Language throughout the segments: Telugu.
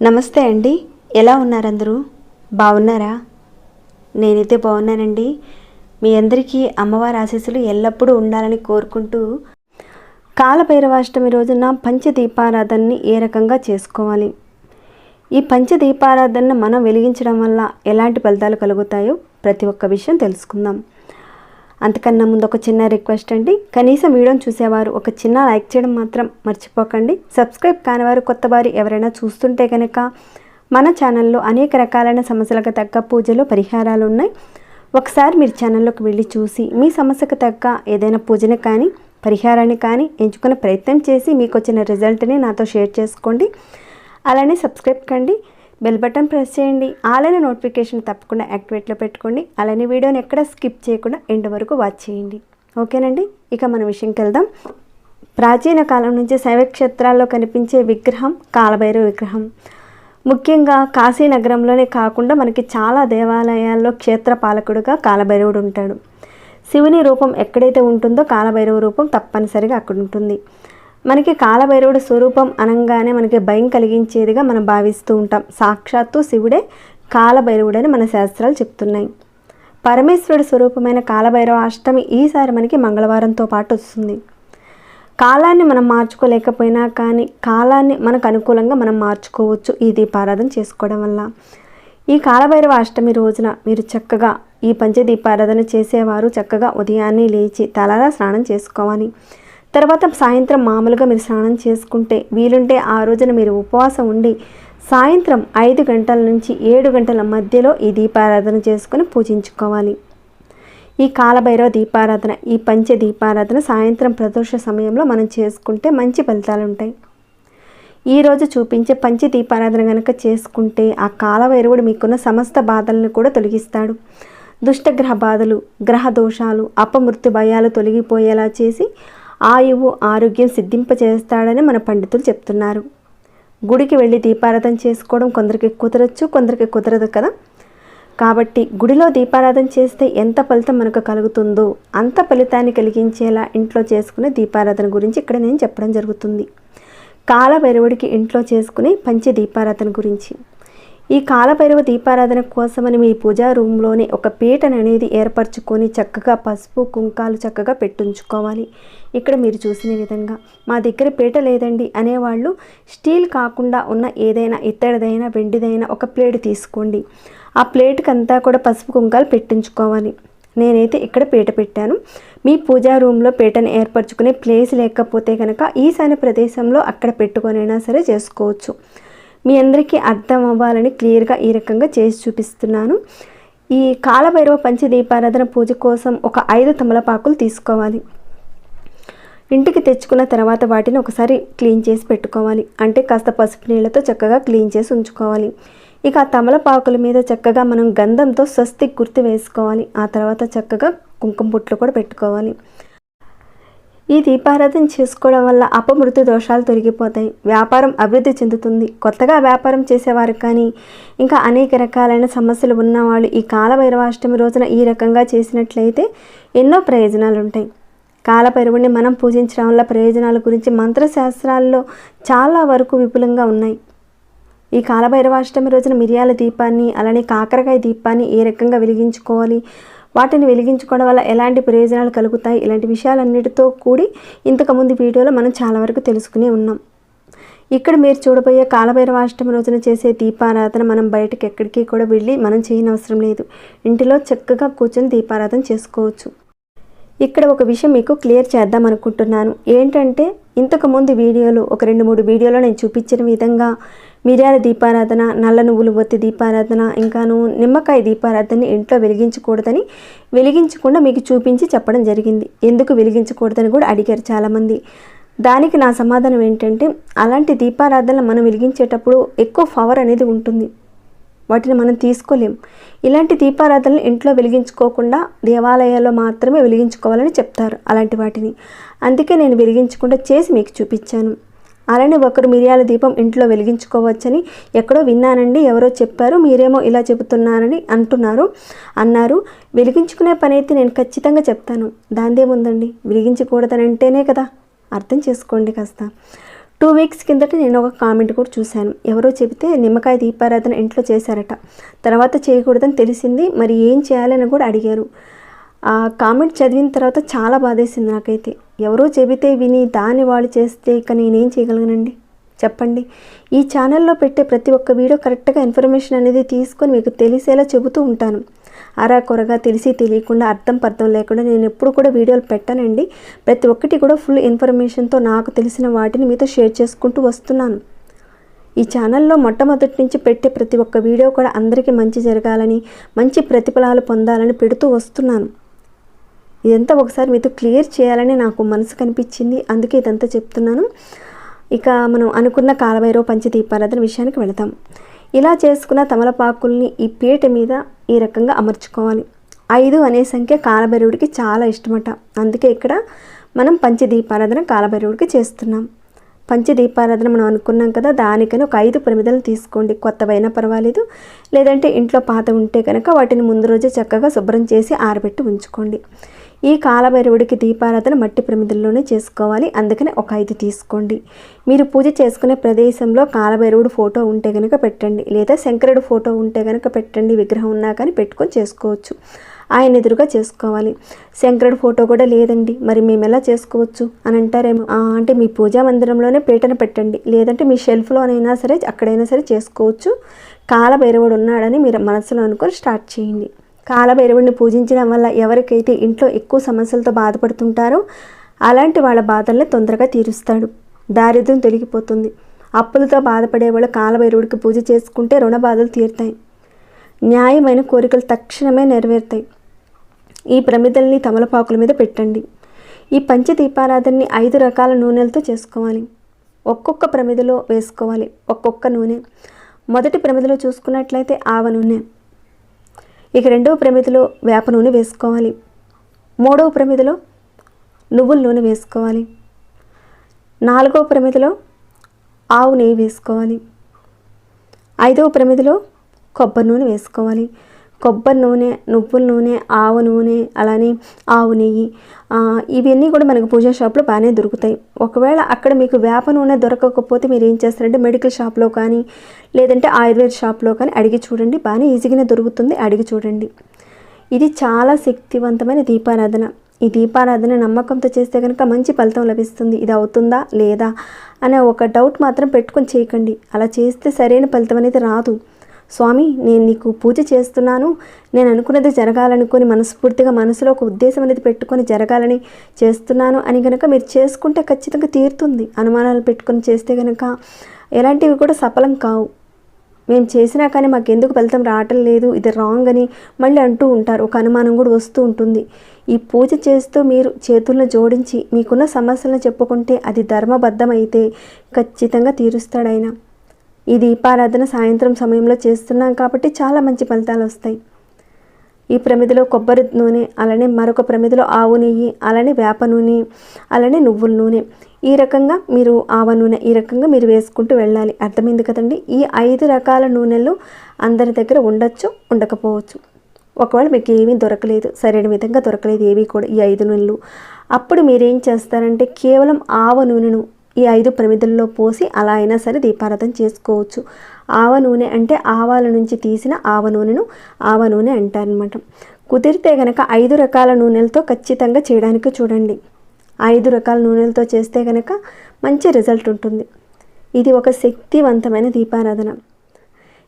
నమస్తే అండి. ఎలా ఉన్నారందరూ? బాగున్నారా? నేనైతే బాగున్నానండి. మీ అందరికీ అమ్మవారి ఆశీస్సులు ఎల్లప్పుడూ ఉండాలని కోరుకుంటూ కాలభైరవాష్టమి రోజున పంచదీపారాధనని ఏ రకంగా చేసుకోవాలి? ఈ పంచదీపారాధనను మనం వెలిగించడం వల్ల ఎలాంటి ఫలితాలు కలుగుతాయో ప్రతి ఒక్క విషయం తెలుసుకుందాం. అంతకన్నా ముందు ఒక చిన్న రిక్వెస్ట్ అండి. కనీసం వీడియోని చూసేవారు ఒక చిన్న లైక్ చేయడం మాత్రం మర్చిపోకండి. సబ్స్క్రైబ్ కానివారు కొత్త వారు ఎవరైనా చూస్తుంటే కనుక మన ఛానల్లో అనేక రకాలైన సమస్యలకు తగ్గ పూజలు పరిహారాలు ఉన్నాయి. ఒకసారి మీరు ఛానల్లోకి వెళ్ళి చూసి మీ సమస్యకు తగ్గ ఏదైనా పూజని కానీ పరిహారాన్ని కానీ ఎంచుకునే ప్రయత్నం చేసి మీకు వచ్చిన రిజల్ట్ని నాతో షేర్ చేసుకోండి. అలానే సబ్స్క్రైబ్ కండి. బెల్ బటన్ ప్రెస్ చేయండి. అలానే నోటిఫికేషన్ తప్పకుండా యాక్టివేట్లో పెట్టుకోండి. అలానే వీడియోని ఎక్కడ స్కిప్ చేయకుండా ఎండ్ వరకు వాచ్ చేయండి. ఓకేనండి? ఇక మన విషయంకి వెళ్దాం. ప్రాచీన కాలం నుంచి శైవ క్షేత్రాల్లో కనిపించే విగ్రహం కాలభైరవ విగ్రహం. ముఖ్యంగా కాశీ నగరంలోనే కాకుండా మనకి చాలా దేవాలయాల్లో క్షేత్ర పాలకుడుగా కాలభైరవుడు ఉంటాడు. శివుని రూపం ఎక్కడైతే ఉంటుందో కాలభైరవ రూపం తప్పనిసరిగా అక్కడ ఉంటుంది. మనకి కాలభైరవుడు స్వరూపం అనగానే మనకి భయం కలిగించేదిగా మనం భావిస్తూ ఉంటాం. సాక్షాత్తు శివుడే కాలభైరవుడని మన శాస్త్రాలు చెప్తున్నాయి. పరమేశ్వరుడు స్వరూపమైన కాలభైరవ అష్టమి ఈసారి మనకి మంగళవారంతో పాటు వస్తుంది. కాలాన్ని మనం మార్చుకోలేకపోయినా కానీ కాలాన్ని మనకు అనుకూలంగా మనం మార్చుకోవచ్చు. ఈ దీపారాధన చేసుకోవడం వల్ల. ఈ కాలభైరవ అష్టమి రోజున మీరు చక్కగా ఈ పంచదీపారాధన చేసేవారు. చక్కగా ఉదయాన్నే లేచి తలారా స్నానం చేసుకోవాలి. తర్వాత సాయంత్రం మామూలుగా మీరు స్నానం చేసుకుంటే వీలుంటే ఆ రోజున మీరు ఉపవాసం ఉండి సాయంత్రం ఐదు గంటల నుంచి ఏడు గంటల మధ్యలో ఈ దీపారాధన చేసుకుని పూజించుకోవాలి. ఈ కాలభైరవ దీపారాధన ఈ పంచ దీపారాధన సాయంత్రం ప్రదోష సమయంలో మనం చేసుకుంటే మంచి ఫలితాలు ఉంటాయి ఈరోజు చూపించే పంచ దీపారాధన కనుక చేసుకుంటే ఆ కాలభైరవుడు మీకున్న సమస్త బాధలను కూడా తొలగిస్తాడు. దుష్టగ్రహ బాధలు గ్రహ దోషాలు అపమృత్యు భయాలు తొలగిపోయేలా చేసి ఆయువు ఆరోగ్యం సిద్ధింపచేస్తాడని మన పండితులు చెప్తున్నారు. గుడికి వెళ్ళి దీపారాధన చేసుకోవడం కొందరికి కుదరచ్చు కొందరికి కుదరదు కదా? కాబట్టి గుడిలో దీపారాధన చేస్తే ఎంత ఫలితం మనకు కలుగుతుందో అంత ఫలితాన్ని కలిగించేలా ఇంట్లో చేసుకునే దీపారాధన గురించి ఇక్కడ నేను చెప్పడం జరుగుతుంది. కాల వెరవడికి ఇంట్లో చేసుకునే పంచ దీపారాధన గురించి. ఈ కాలభైరవ దీపారాధన కోసమని మీ పూజా రూమ్లోనే ఒక పీటను అనేది ఏర్పరచుకొని చక్కగా పసుపు కుంకాలు చక్కగా పెట్టించుకోవాలి. ఇక్కడ మీరు చూసిన విధంగా మా దగ్గర పీట లేదండి అనేవాళ్ళు స్టీల్ కాకుండా ఉన్న ఏదైనా ఇత్తడిదైనా వెండిదైనా ఒక ప్లేట్ తీసుకోండి. ఆ ప్లేట్కి అంతా కూడా పసుపు కుంకాలు పెట్టించుకోవాలి. నేనైతే ఇక్కడ పీట పెట్టాను. మీ పూజా రూమ్లో పీటను ఏర్పరచుకునే ప్లేస్ లేకపోతే కనుక ఈశాన్య ప్రదేశంలో అక్కడ పెట్టుకొనైనా సరే చేసుకోవచ్చు. మీ అందరికీ అర్థం అవ్వాలని క్లియర్గా ఈ రకంగా చేసి చూపిస్తున్నాను. ఈ కాలభైరవ పంచదీపారాధన పూజ కోసం ఒక ఐదు తమలపాకులు తీసుకోవాలి. ఇంటికి తెచ్చుకున్న తర్వాత వాటిని ఒకసారి క్లీన్ చేసి పెట్టుకోవాలి. అంటే కాస్త పసుపు నీళ్ళతో చక్కగా క్లీన్ చేసి ఉంచుకోవాలి. ఇక ఆ తమలపాకుల మీద చక్కగా మనం గంధంతో స్వస్తి గుర్తు వేసుకోవాలి. ఆ తర్వాత చక్కగా కుంకుమ పుట్లు కూడా పెట్టుకోవాలి. ఈ దీపారాధన చేసుకోవడం వల్ల అపమృతి దోషాలు తొలగిపోతాయి. వ్యాపారం అభివృద్ధి చెందుతుంది. కొత్తగా వ్యాపారం చేసేవారు కానీ ఇంకా అనేక రకాలైన సమస్యలు ఉన్నవాళ్ళు ఈ కాలభైరవాష్టమి రోజున ఈ రకంగా చేసినట్లయితే ఎన్నో ప్రయోజనాలు ఉంటాయి కాలభైరవుడిని మనం పూజించడం వల్ల ప్రయోజనాల గురించి మంత్రశాస్త్రాల్లో చాలా వరకు విపులంగా ఉన్నాయి. ఈ కాలభైరవాష్టమి రోజున మిరియాల దీపాన్ని అలానే కాకరకాయ దీపాన్ని ఏ రకంగా వెలిగించుకోవాలి? వాటిని వెలిగించుకోవడం వల్ల ఎలాంటి ప్రయోజనాలు కలుగుతాయి? ఇలాంటి విషయాలన్నిటితో కూడి ఇంతకుముందు వీడియోలో మనం చాలా వరకు తెలుసుకుని ఉన్నాం. ఇక్కడ మీరు చూడబోయే కాలభైరవాష్టమి రోజున చేసే దీపారాధన మనం బయటకు ఎక్కడికి కూడా వెళ్ళి మనం చేయనవసరం లేదు. ఇంటిలో చక్కగా కూర్చొని దీపారాధన చేసుకోవచ్చు. ఇక్కడ ఒక విషయం మీకు క్లియర్ చేద్దాం అనుకుంటున్నాను. ఏంటంటే ఇంతకుముందు వీడియోలు ఒక రెండు మూడు వీడియోలో నేను చూపించిన విధంగా మిరియాల దీపారాధన నల్ల నువ్వులు బొత్తి దీపారాధన ఇంకాను నిమ్మకాయ దీపారాధనని ఇంట్లో వెలిగించకూడదని వెలిగించకుండా మీకు చూపించి చెప్పడం జరిగింది. ఎందుకు వెలిగించకూడదని కూడా అడిగారు చాలామంది. దానికి నా సమాధానం ఏంటంటే అలాంటి దీపారాధనలు మనం వెలిగించేటప్పుడు ఎక్కువ పవర్ అనేది ఉంటుంది. వాటిని మనం తీసుకోలేం. ఇలాంటి దీపారాధనలు ఇంట్లో వెలిగించుకోకుండా దేవాలయాల్లో మాత్రమే వెలిగించుకోవాలని చెప్తారు అలాంటి వాటిని. అందుకే నేను వెలిగించకుండా చేసి మీకు చూపించాను. అలానే ఒకరు మిరియాల దీపం ఇంట్లో వెలిగించుకోవచ్చని ఎక్కడో విన్నానండి. ఎవరో చెప్పారు మీరేమో ఇలా చెబుతున్నారని అంటున్నారు అన్నారు. వెలిగించుకునే పని అయితే నేను ఖచ్చితంగా చెప్తాను. దాందేముందండి? వెలిగించకూడదని అంటేనే కదా. అర్థం చేసుకోండి కాస్త. టూ వీక్స్ కిందట నేను ఒక కామెంట్ కూడా చూశాను. ఎవరో చెబితే నిమ్మకాయ దీపారాధన ఇంట్లో చేశారట. తర్వాత చేయకూడదని తెలిసింది మరి ఏం చేయాలని కూడా అడిగారు. ఆ కామెంట్ చదివిన తర్వాత చాలా బాధేసింది నాకైతే. ఎవరో చెబితే విని దాన్ని వాళ్ళు చేస్తే ఇక నేనేం చేయగలగనండి చెప్పండి. ఈ ఛానల్లో పెట్టే ప్రతి ఒక్క వీడియో కరెక్ట్గా ఇన్ఫర్మేషన్ అనేది తీసుకొని మీకు తెలిసేలా చెబుతూ ఉంటాను. అరా కొరగా తెలిసి తెలియకుండా అర్థం పర్థం లేకుండా నేను ఎప్పుడు కూడా వీడియోలు పెట్టానండి. ప్రతి ఒక్కటి కూడా ఫుల్ ఇన్ఫర్మేషన్తో నాకు తెలిసిన వాటిని మీతో షేర్ చేసుకుంటూ వస్తున్నాను. ఈ ఛానల్లో మొట్టమొదటి నుంచి పెట్టే ప్రతి ఒక్క వీడియో కూడా అందరికీ మంచి జరగాలని మంచి ప్రతిఫలాలు పొందాలని పెడుతూ వస్తున్నాను. ఇదంతా ఒకసారి మీతో క్లియర్ చేయాలని నాకు మనసు కనిపించింది. అందుకే ఇదంతా చెప్తున్నాను. ఇక మనం అనుకున్న కాలభైరవ పంచదీపారాధన విషయానికి వెళతాం ఇలా చేసుకున్న తమలపాకుల్ని ఈ పీట మీద ఈ రకంగా అమర్చుకోవాలి. ఐదు అనే సంఖ్య కాలభైరవుడికి చాలా ఇష్టమట. అందుకే ఇక్కడ మనం పంచదీపారాధన కాలభైరవుడికి చేస్తున్నాం. పంచదీపారాధన మనం అనుకున్నాం కదా దానికని ఒక ఐదు ప్రమిదలు తీసుకోండి. కొత్తవైనా పర్వాలేదు. లేదంటే ఇంట్లో పాత ఉంటే కనుక వాటిని ముందు రోజే చక్కగా శుభ్రం చేసి ఆరబెట్టి ఉంచుకోండి. ఈ కాలభైరవుడికి దీపారాధన మట్టి ప్రమిదల్లోనే చేసుకోవాలి. అందుకని ఒక ఐదు తీసుకోండి. మీరు పూజ చేసుకునే ప్రదేశంలో కాలభైరవుడు ఫోటో ఉంటే కనుక పెట్టండి. లేదా శంకరుడు ఫోటో ఉంటే కనుక పెట్టండి. విగ్రహం ఉన్నా కానీ పెట్టుకొని చేసుకోవచ్చు. ఆయన ఎదురుగా చేసుకోవాలి. శంకరుడు ఫోటో కూడా లేదండి. మరి మేము ఎలా చేసుకోవచ్చు? అని అంటారేమో. అంటే మీ పూజా మందిరంలోనే పీటను పెట్టండి. లేదంటే మీ షెల్ఫ్లోనైనా సరే అక్కడైనా సరే చేసుకోవచ్చు. కాలభైరవుడు ఉన్నాడని మీరు మనసులో అనుకొని స్టార్ట్ చేయండి. కాలభైరవుడిని పూజించడం వల్ల ఎవరికైతే ఇంట్లో ఎక్కువ సమస్యలతో బాధపడుతుంటారో అలాంటి వాళ్ళ బాధల్ని తొందరగా తీరుస్తాడు. దారిద్ర్యం తొలగిపోతుంది. అప్పులతో బాధపడే వాళ్ళు కాలభైరవుడికి పూజ చేసుకుంటే రుణ బాధలు తీరుతాయి. న్యాయమైన కోరికలు తక్షణమే నెరవేరుతాయి. ఈ ప్రమిదల్ని తమలపాకుల మీద పెట్టండి. ఈ పంచదీపారాధనని ఐదు రకాల నూనెలతో చేసుకోవాలి. ఒక్కొక్క ప్రమిదలో వేసుకోవాలి. ఒక్కొక్క నూనె. మొదటి ప్రమిదలో చూసుకున్నట్లయితే ఆవ నూనె. ఇక రెండవ ప్రమిదిలో వేప నూనె వేసుకోవాలి. మూడవ ప్రమిదిలో నువ్వుల నూనె వేసుకోవాలి. నాలుగవ ప్రమిదిలో ఆవు నెయ్యి వేసుకోవాలి. ఐదవ ప్రమిదిలో కొబ్బరి నూనె వేసుకోవాలి. కొబ్బరి నూనె నువ్వుల నూనె ఆవు నూనె అలానే ఆవు నెయ్యి ఇవన్నీ కూడా మనకు పూజా షాప్లో బాగానే దొరుకుతాయి. ఒకవేళ అక్కడ మీకు వేప నూనె దొరకకపోతే మీరు ఏం చేస్తారంటే మెడికల్ షాప్లో కానీ లేదంటే ఆయుర్వేద షాప్లో కానీ అడిగి చూడండి. బాగానే ఈజీగానే దొరుకుతుంది అడిగి చూడండి. ఇది చాలా శక్తివంతమైన దీపారాధన. ఈ దీపారాధన నమ్మకంతో చేస్తే కనుక మంచి ఫలితం లభిస్తుంది. ఇది అవుతుందా? లేదా? అనే ఒక డౌట్ మాత్రం పెట్టుకొని చేయకండి. అలా చేస్తే సరైన ఫలితం అనేది రాదు. స్వామి నేను నీకు పూజ చేస్తున్నాను. నేను అనుకున్నది జరగాలనుకుని మనస్ఫూర్తిగా మనసులో ఒక ఉద్దేశం అనేది పెట్టుకొని జరగాలని చేస్తున్నాను అని కనుక మీరు చేసుకుంటే ఖచ్చితంగా తీరుతుంది. అనుమానాలు పెట్టుకొని చేస్తే కనుక ఎలాంటివి కూడా సఫలం కావు. మేము చేసినా కానీ మాకు ఎందుకు ఫలితం రావటం లేదు. ఇది రాంగ్ అని మళ్ళీ అంటూ ఉంటారు. ఒక అనుమానం కూడా వస్తూ ఉంటుంది. ఈ పూజ చేస్తూ మీరు చేతులను జోడించి మీకున్న సమస్యలను చెప్పుకుంటే అది ధర్మబద్ధమైతే ఖచ్చితంగా తీరుస్తాడు ఆయన. ఈ దీపారాధన సాయంత్రం సమయంలో చేస్తున్నాం కాబట్టి చాలా మంచి ఫలితాలు వస్తాయి. ఈ ప్రమిదిలో కొబ్బరి నూనె అలానే మరొక ప్రమిదిలో ఆవు నెయ్యి అలానే వేప నూనె అలానే నువ్వుల నూనె. ఈ రకంగా మీరు ఆవ నూనె ఈ రకంగా మీరు వేసుకుంటూ వెళ్ళాలి. అర్థమైంది కదండి? ఈ ఐదు రకాల నూనెలు అందరి దగ్గర ఉండొచ్చు ఉండకపోవచ్చు. ఒకవేళ మీకు ఏమీ దొరకలేదు సరైన విధంగా దొరకలేదు ఏవి కూడా ఈ ఐదు నూనెలు అప్పుడు మీరేం చేస్తారంటే కేవలం ఆవ నూనెను ఈ ఐదు ప్రమిదల్లో పోసి అలా అయినా సరే దీపారాధన చేసుకోవచ్చు. ఆవ నూనె అంటే ఆవాల నుంచి తీసిన ఆవ నూనెను ఆవ నూనె అంటారనమాట కుదిరితే గనక ఐదు రకాల నూనెలతో ఖచ్చితంగా చేయడానికి చూడండి. ఐదు రకాల నూనెలతో చేస్తే కనుక మంచి రిజల్ట్ ఉంటుంది. ఇది ఒక శక్తివంతమైన దీపారాధన.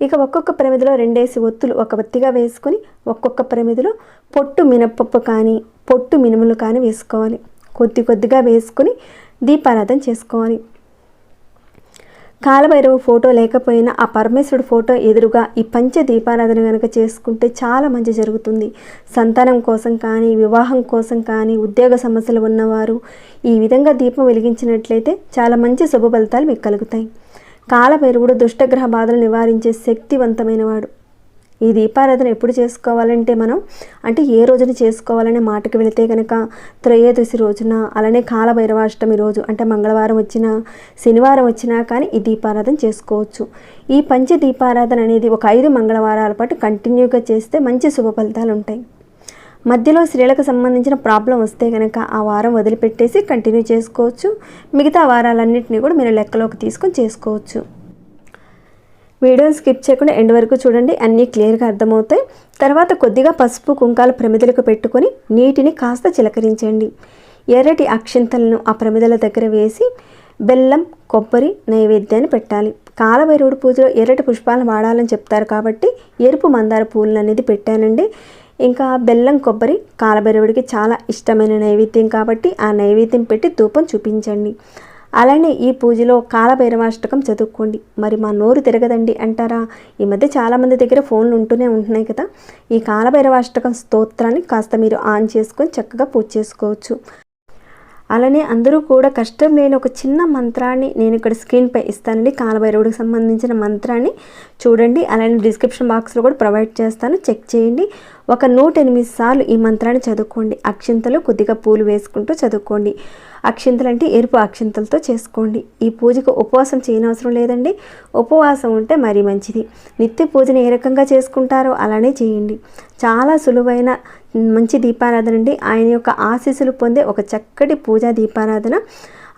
ఇక ఒక్కొక్క ప్రమిదిలో రెండేసి ఒత్తులు ఒక ఒత్తిగా వేసుకొని ఒక్కొక్క ప్రమిదిలో పొట్టు మినపప్పు కానీ పొట్టు మినుములు కానీ వేసుకోవాలి. కొద్ది కొద్దిగా వేసుకొని దీపారాధన చేసుకోవాలి. కాలభైరవ ఫోటో లేకపోయినా ఆ పరమేశ్వరుడు ఫోటో ఎదురుగా ఈ పంచ దీపారాధన కనుక చేసుకుంటే చాలా మంచి జరుగుతుంది. సంతానం కోసం కానీ వివాహం కోసం కానీ ఉద్యోగ సమస్యలు ఉన్నవారు ఈ విధంగా దీపం వెలిగించినట్లయితే చాలా మంచి శుభ ఫలితాలు మీకు కలుగుతాయి. కాలభైరవుడు దుష్టగ్రహ బాధలు నివారించే శక్తివంతమైనవాడు ఈ దీపారాధన ఎప్పుడు చేసుకోవాలంటే మనం? అంటే ఏ రోజున చేసుకోవాలనే మాటకి వెళితే కనుక త్రయోదశి రోజున అలానే కాలభైరవాష్టమి రోజు అంటే మంగళవారం వచ్చినా శనివారం వచ్చినా కానీ ఈ దీపారాధన చేసుకోవచ్చు. ఈ పంచ దీపారాధన అనేది ఒక ఐదు మంగళవారాల పాటు కంటిన్యూగా చేస్తే మంచి శుభ ఫలితాలు ఉంటాయి. మధ్యలో స్త్రీలకు సంబంధించిన ప్రాబ్లం వస్తే కనుక ఆ వారం వదిలిపెట్టేసి కంటిన్యూ చేసుకోవచ్చు. మిగతా వారాలన్నింటినీ కూడా మీరు లెక్కలోకి తీసుకొని చేసుకోవచ్చు. వీడియోని స్కిప్ చేయకుండా ఎండ్ వరకు చూడండి. అన్నీ క్లియర్గా అర్థమవుతాయి. తర్వాత కొద్దిగా పసుపు కుంకాలు ప్రమిదలకు పెట్టుకొని నీటిని కాస్త చిలకరించండి. ఎర్రటి అక్షింతలను ఆ ప్రమిదల దగ్గర వేసి బెల్లం కొబ్బరి నైవేద్యాన్ని పెట్టాలి. కాలభైరవుడి పూజలో ఎర్రటి పుష్పాలను వాడాలని చెప్తారు కాబట్టి ఎరుపు మందార పూలు అనేది పెట్టానండి. ఇంకా బెల్లం కొబ్బరి కాలభైరవుడికి చాలా ఇష్టమైన నైవేద్యం కాబట్టి ఆ నైవేద్యం పెట్టి ధూపం చూపించండి. అలానే ఈ పూజలో కాలభైరవాష్టకం చదువుకోండి. మరి మా నోరు తిరగదండి అంటారా? ఈ మధ్య చాలామంది దగ్గర ఫోన్లు ఉంటూనే ఉంటున్నాయి కదా. ఈ కాలభైరవాష్టకం స్తోత్రాన్ని కాస్త మీరు ఆన్ చేసుకొని చక్కగా పూజ చేసుకోవచ్చు. అలానే అందరూ కూడా కష్టం లేని ఒక చిన్న మంత్రాన్ని నేను ఇక్కడ స్క్రీన్పై ఇస్తానండి. కాలభైరవుడికి సంబంధించిన మంత్రాన్ని చూడండి. అలానే డిస్క్రిప్షన్ బాక్స్లో కూడా ప్రొవైడ్ చేస్తాను. చెక్ చేయండి. ఒక నూట ఎనిమిది సార్లు ఈ మంత్రాన్ని చదువుకోండి. అక్షింతలు కొద్దిగా పూలు వేసుకుంటూ చదువుకోండి. అక్షింతలు అంటే ఎరుపు అక్షింతలతో చేసుకోండి. ఈ పూజకు ఉపవాసం చేయనవసరం లేదండి. ఉపవాసం ఉంటే మరీ మంచిది. నిత్య పూజను ఏ రకంగా చేసుకుంటారో అలానే చేయండి. చాలా సులువైన మంచి దీపారాధన అండి. ఆయన యొక్క ఆశీస్సులు పొందే ఒక చక్కటి పూజా దీపారాధన.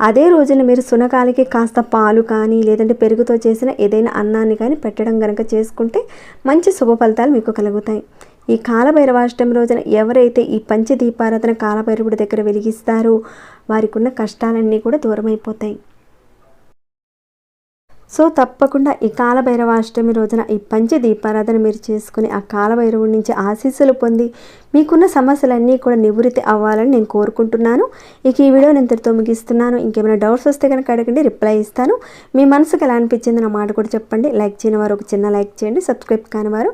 అదే రోజున మీరు సునకాలకి కాస్త పాలు కానీ లేదంటే పెరుగుతో చేసిన ఏదైనా అన్నాన్ని కానీ పెట్టడం కనుక చేసుకుంటే మంచి శుభ ఫలితాలు మీకు కలుగుతాయి. ఈ కాలభైరవాష్టమి రోజున ఎవరైతే ఈ పంచదీపారాధన కాలభైరవుడి దగ్గర వెలిగిస్తారో వారికి ఉన్న కష్టాలన్నీ కూడా దూరమైపోతాయి. సో తప్పకుండా ఈ కాలభైరవాష్టమి రోజున ఈ పంచ దీపారాధన మీరు చేసుకుని ఆ కాలభైరవుడి నుంచి ఆశీస్సులు పొంది మీకున్న సమస్యలన్నీ కూడా నివృత్తి అవ్వాలని నేను కోరుకుంటున్నాను. ఇక ఈ వీడియో నేను ఇంతటితో ముగిస్తున్నాను. ఇంకేమైనా డౌట్స్ వస్తే కనుక అడగండి రిప్లై ఇస్తాను. మీ మనసుకు ఎలా అనిపించింది నా మాట కూడా చెప్పండి. లైక్ చేయని వారు ఒక చిన్న లైక్ చేయండి సబ్స్క్రైబ్ కాని వారు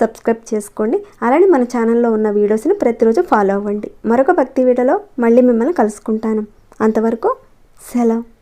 సబ్స్క్రైబ్ చేసుకోండి. అలానే మన ఛానల్లో ఉన్న వీడియోస్ని ప్రతిరోజు ఫాలో అవ్వండి. మరొక భక్తి వీడియోలో మళ్ళీ మిమ్మల్ని కలుసుకుంటాను. అంతవరకు సెలవు.